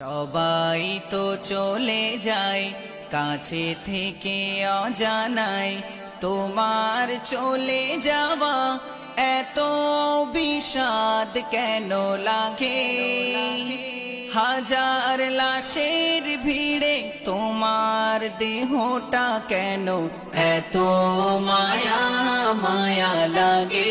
সবাই তো চলে যায়, কাছে থেকে অজানায়। তোমার চলে যাওয়া এত বিষাদ কেন লাগে? হাজার লাশের ভিড়ে তোমার দেহটা কেন এত মায়া মায়া লাগে?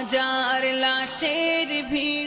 হাজার লাশের ভিড়ে।